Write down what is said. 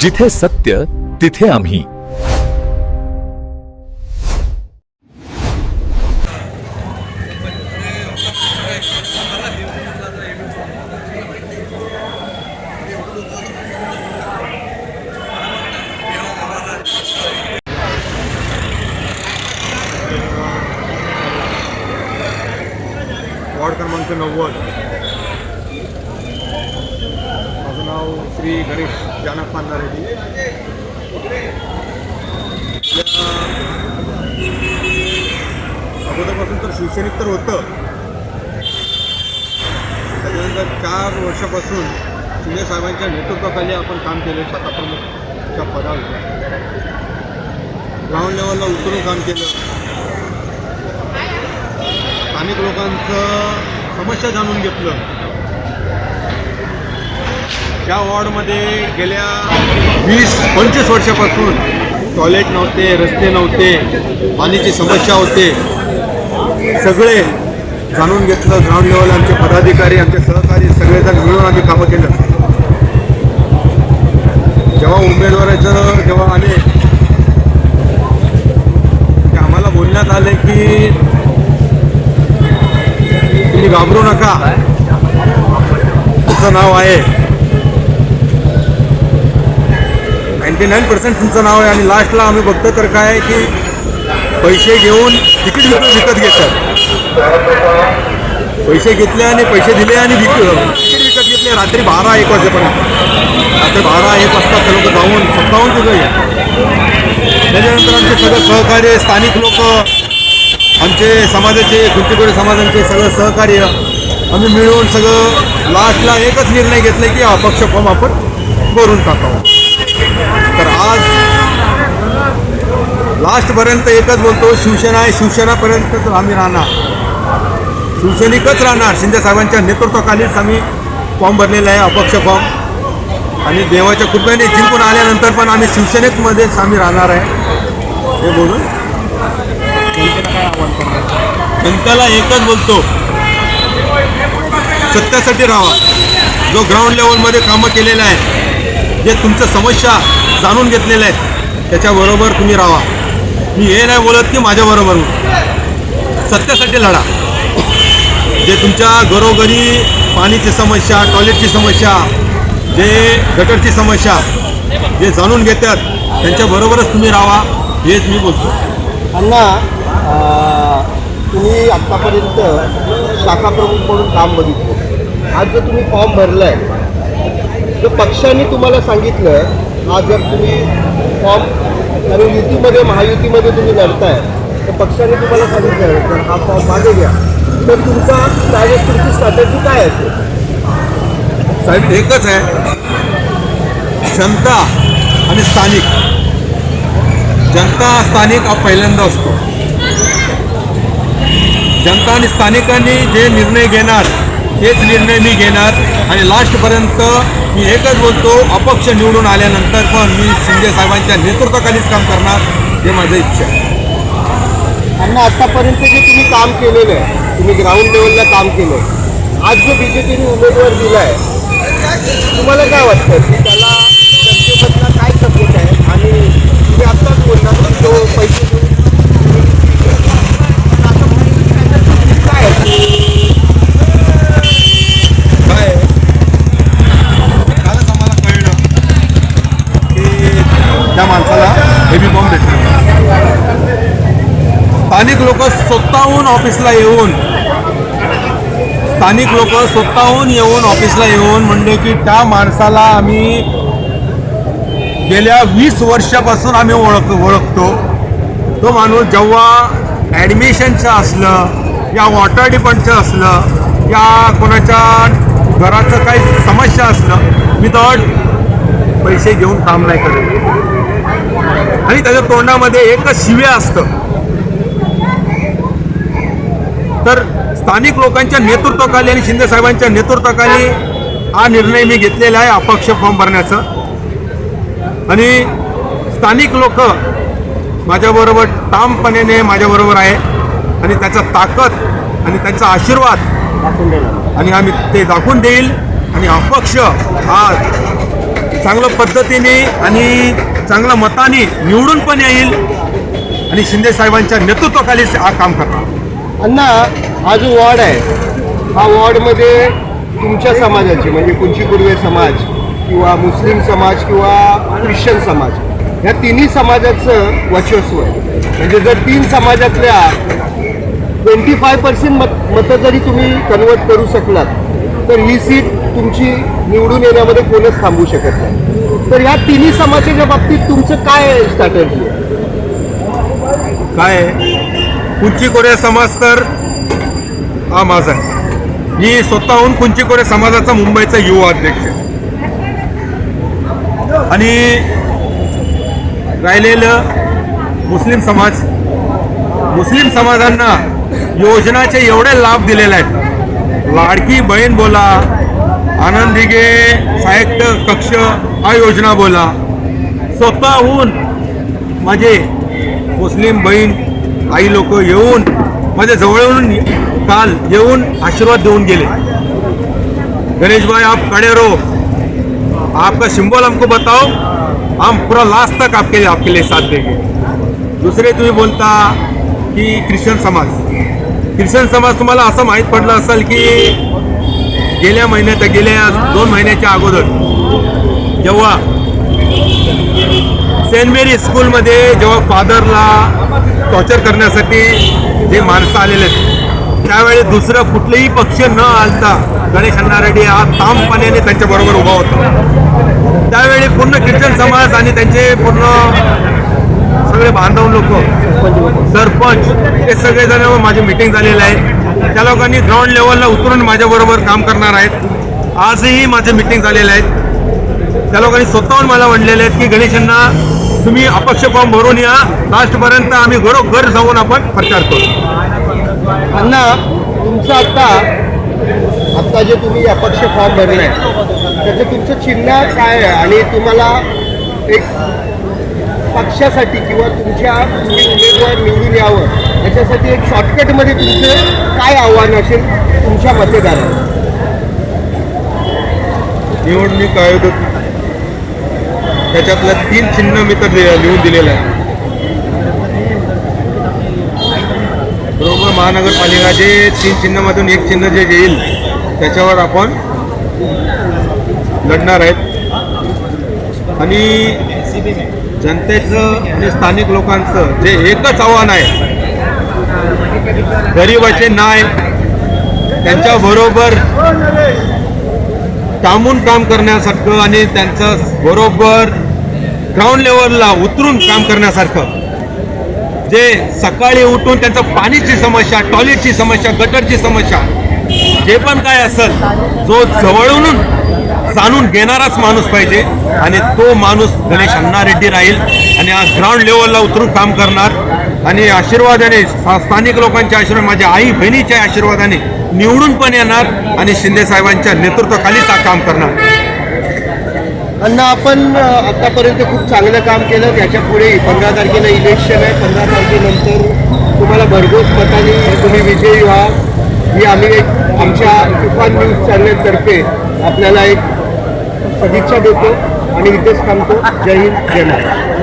जिथे सत्य तिथे आम्ही. वॉर्ड क्रमांक नव्वद. नाव श्री गणेश जानक रेड्डी अगोदरपासून तर शिवसैनिक तर होतं. त्याच्यानंतर चार वर्षापासून शिंदे साहेबांच्या नेतृत्वाखाली आपण काम केलं शाखा प्रमुखच्या पदावर ग्राउंड लेवलला उतरून काम केलं. स्थानिक लोकांचं समस्या जाणून घेतलं. या वॉर्डमध्ये गेल्या वीस पंचवीस वर्षापासून टॉयलेट नव्हते रस्ते नव्हते पाण्याची समस्या होते. सगळे जाणून घेतलं ग्राउंड लेवल आमचे पदाधिकारी आमचे सहकारी सगळेजण मिळून आम्ही कामं केलं. जेव्हा उमेदवाराचं जेव्हा आले ते आम्हाला बोलण्यात आले की तुम्ही घाबरू नका. तुमचं नाव आहे. नाईन्टी नाईन पर्सेंट तुमचं नाव आहे आणि लास्टला आम्ही बघतो तर काय आहे की पैसे घेऊन तिकीट विकत विकत घेतात? पैसे घेतले आणि पैसे दिले आणि विक तिकीट विकत घेतले. रात्री बारा एक वाजेपर्यंत. रात्री बारा एक वाजता ते लोक जाऊन स्वतःहून तिथं या. त्याच्यानंतर आमचे सगळे सहकार्य स्थानिक लोक आमचे समाजाचे खुंटीकोडी समाजांचे सगळं सहकार्य आम्ही मिळून सगळं लास्टला एकच निर्णय घेतला की अपक्ष फॉर्म आपण भरून टाकावं. लास्टपर्यंत एकच बोलतो शिवसेना आहे शिवसेनापर्यंतच आम्ही राहणार. शिवसैनिकच राहणार. शिंदेसाहेबांच्या नेतृत्वाखालीच आम्ही फॉर्म भरलेला आहे अपक्ष फॉर्म. आणि देवाच्या कृपेने जिंकून आल्यानंतर पण आम्ही शिवसेनेमध्येच आम्ही राहणार आहे. हे बोलून. जनतेला एकच बोलतो. सत्यासाठी राहा जो ग्राउंड लेवलमध्ये कामं केलेलं आहे जे तुमच्या समस्या जाणून घेतलेल्या आहेत त्याच्याबरोबर तुम्ही राहा मी हे नाही बोलत की माझ्याबरोबर हो. सत्यासाठी लढा. जे तुमच्या घरोघरी पाणीची समस्या टॉयलेटची समस्या जे गटरची समस्या जे जाणून घेतात त्यांच्याबरोबरच तुम्ही राहा हेच मी बोलतो. अण्णा तुम्ही आत्तापर्यंत शाखा प्रमुख म्हणून काम बघितलं. आज जर तुम्ही फॉर्म भरलाय तर पक्षाने तुम्हाला सांगितलं आज जर तुम्ही फॉर्म कारण युतीमध्ये महायुतीमध्ये तुम्ही लढताय तर पक्षाने तुम्हाला सांगितलं तर हा फॉर्म मागे घ्या. तर तुमचा त्यावेळेस तुमची स्ट्रॅटेजी काय असेल साहेब एकच आहे. जनता आणि स्थानिक. जनता स्थानिक हा पहिल्यांदा असतो. जनता आणि स्थानिकांनी जे निर्णय घेणार तेच निर्णय मी घेणार. आणि लास्टपर्यंत मी एकच बोलतो अपक्ष निवडून आल्यानंतर पण मी शिंदे साहेबांच्या नेतृत्वाखालीच काम करणार हे माझं इच्छा आहे. अण्णा आत्तापर्यंत जे तुम्ही काम केलेलं आहे तुम्ही ग्राउंड लेवलला काम केलं आहे आज जो बी जे पीने उमेदवार दिला आहे तुम्हाला काय वाटतं की त्याला जनतेमधला काय सपोर्ट आहे आणि तुम्ही आत्ताच बोलला की तो पैसे देऊन असं म्हणायचं की त्याच्यात चुकी काय आहे काय आहे? कालच आम्हाला कळलं की त्या माणसाला हेवी बॉम्ब भेटला स्थानिक लोक स्वतःहून ऑफिसला येऊन. स्थानिक लोक स्वतःहून येऊन ऑफिसला येऊन म्हणजे की त्या माणसाला आम्ही गेल्या वीस वर्षापासून आम्ही ओळख ओळखतो. तो माणूस जेव्हा ॲडमिशनचं असलं या वॉटर डिपार्टमेंटचं असलं या कोणाच्या घराचं काही समस्या असलं मी तर पैसे घेऊन काम नाही करत. आणि त्याच्या तोंडामध्ये एकच शिव्या असतं. तर स्थानिक लोकांच्या नेतृत्वाखाली आणि शिंदे साहेबांच्या नेतृत्वाखाली हा निर्णय मी घेतलेला आहे अपक्ष फॉर्म भरण्याचा. आणि स्थानिक लोक माझ्याबरोबर ठामपणे माझ्याबरोबर आहे आणि त्याचा ताकद आणि त्यांचा आशीर्वाद दाखवून आणि आम्ही ते दाखवून देईल. आणि अपक्ष हा चांगल्या पद्धतीने आणि चांगल्या मताने निवडून पण येईल आणि शिंदे साहेबांच्या नेतृत्वाखाली हा काम करणार. अण्णा हा जो वॉर्ड आहे हा वॉर्डमध्ये तुमच्या समाजाचे म्हणजे कुंची कुर्वे समाज किंवा मुस्लिम समाज किंवा ख्रिश्चन समाज या तिन्ही समाजाचं वर्चस्व आहे. म्हणजे जर तीन समाजातल्या ट्वेंटी फाय पर्सेंट मत मतं जरी तुम्ही कन्वर्ट करू शकलात तर ही सीट तुमची निवडून येण्यामध्ये कोणच थांबू शकत नाही. तर या तिन्ही समाजाच्या बाबतीत तुमचं काय स्ट्रॅटर्जी आहे काय आहे? कुंची कोरे समाज तर हा माझा आहे. मी स्वतःहून कुंची कोरे समाजाचा मुंबईचा युवा अध्यक्ष आहे. आणि राहिलेलं मुस्लिम समाज मुस्लिम समाजांना योजनाचे एवढे लाभ दिलेले आहेत. लाडकी बहीण बोला आनंद दिघे साहित्य कक्ष हा योजना बोला. स्वतःहून माझे मुस्लिम बहीण आई लोक येऊन माझ्या जवळून काल येऊन आशीर्वाद देऊन गेले. गणेश भाई आप खड़े रहो. आपका सिंबल हमको बताओ. हम पूरा लास्ट तक आपके आपके लिए साथ देंगे. दुसरे तुम्ही बोलता की ख्रिश्चन समाज. ख्रिश्चन समाज तुम्हाला असं माहीत पडलं असेल की गेल्या महिन्यात गेल्या दोन महिन्याच्या अगोदर जेव्हा सेंट मेरी स्कूलमध्ये जेव्हा फादरला टॉर्चर करण्यासाठी जे माणसं आलेले आहेत त्यावेळी दुसरं कुठलेही पक्ष न आलता गणेश अण्णा रेड्डी हा तामपणाने त्यांच्याबरोबर उभा होता. त्यावेळी पूर्ण ख्रिश्चन समाज आणि त्यांचे पूर्ण सगळे बांधव लोक सरपंच हे सगळेजण माझी मिटिंग झालेली आहे. त्या लोकांनी ग्राउंड लेवलला उतरून माझ्याबरोबर काम करणार आहेत. आजही माझे मिटिंग झालेले आहेत. त्या लोकांनी स्वतःहून मला म्हणलेले आहेत की गणेशांना तुम्ही अपक्ष फॉर्म भरून या. लास्टपर्यंत आम्ही घरोघर जाऊन आपण प्रचार करू. अण्णा तुमचं आता आत्ता जे तुम्ही अपक्ष फॉर्म भरलाय त्याचं तुमचं चिन्ह काय आहे? आणि तुम्हाला एक पक्षासाठी किंवा तुमच्या तुम्ही उमेदवार निवडून यावं याच्यासाठी एक शॉर्टकटमध्ये तुमचं काय आव्हान असेल तुमच्या मतदारांना निवडणूक आयोग त्याच्यातलं तीन चिन्ह मी तर लिहून दिलेलं आहे. बरोबर महानगरपालिका जे तीन चिन्हामधून एक चिन्ह जे येईल त्याच्यावर आपण लढणार आहेत. आणि जनतेचं आणि स्थानिक लोकांचं जे एकच आव्हान आहे गरिबाचे नाय त्यांच्याबरोबर थांबून काम करण्यासारखं आणि त्यांचं बरोबर ग्राउंड लेवलला उतरून काम करण्यासारखं. जे सकाळी उठून त्यांचं पाणीची समस्या टॉयलेटची समस्या गटरची समस्या जे पण काय असेल जो जवळून जाणून घेणाराच माणूस पाहिजे आणि तो माणूस गणेश अण्णा रेड्डी राहील आणि आज ग्राउंड लेवलला उतरून काम करणार. आणि आशीर्वादाने स्थानिक लोकांच्या आशीर्वाद माझ्या आई बहिणीच्या आशीर्वादाने निवडून पण येणार आणि शिंदे साहेबांच्या नेतृत्वाखालीच हा काम करणार. अण्णा आपण आतापर्यंत खूप चांगलं काम केलं. त्याच्या पुढे पंधरा तारखेला इलेक्शन आहे. पंधरा तारखेनंतर तुम्हाला भरघोस मताने तुम्ही विजयी व्हा. ही आम्ही एक आमच्या तुफान न्यूज चॅनलतर्फे आपल्याला एक सदिच्छा देतो आणि इथेच थांबतो. जय हिंद जय महाराज